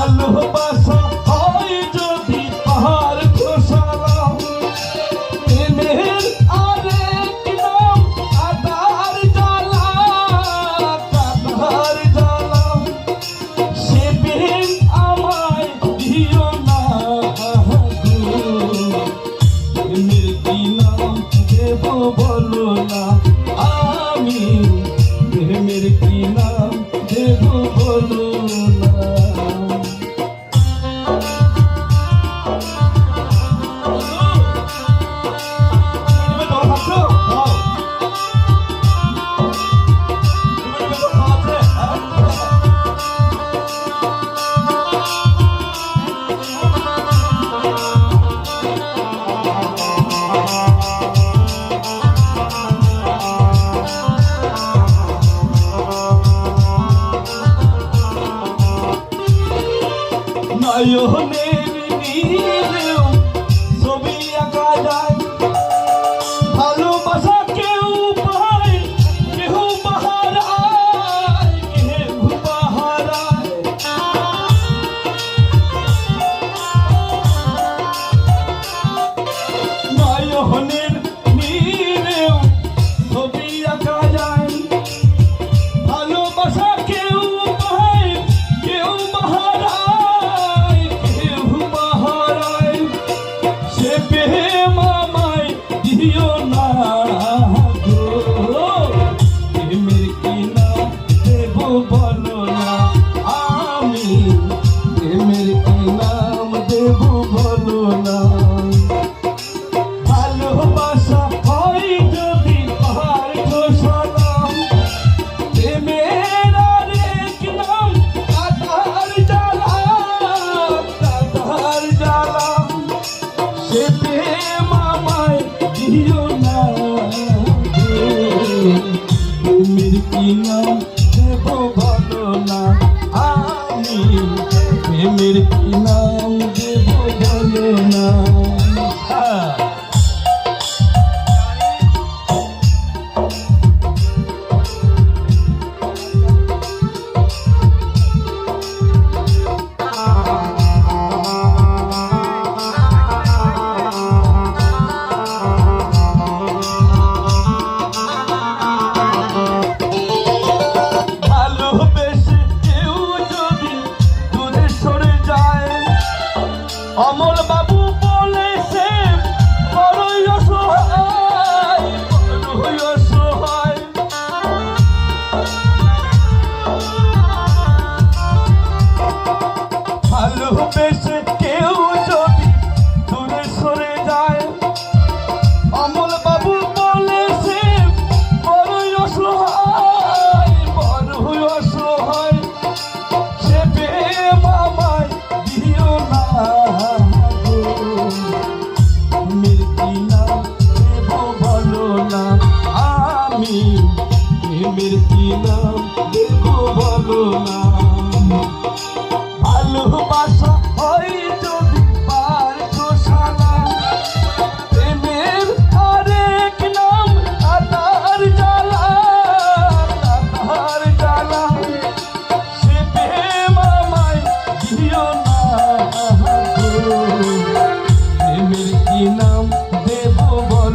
ভালোবাসা হয় যদি পাহাড় খোসালাম প্রেমের আরেক নাম আধার জ্বালা আধার জ্বালা। সে আমায় দিও না প্রেমের কি দেব বলো না, আমি নয়নের নাম দেব বলো না। ভালোবাসা হয় যদি পাহাড় ঘোষণাম প্রেমের আরেক নাম আধার জ্বালা আধার জ্বালা। সে প্রেম আমায় দিও না। প্রেমের কি নাম দেব বলো না। প্রেমের নাম ভালোবেসে কেউ যদি দূরে সরে যায়, অমল বাবু বলেছে বড়ই অসহায় বড়ই অসহায় সে প্রেম আমায় দিও না গো। প্রেমের দেব বলো না, আমি প্রেমের কি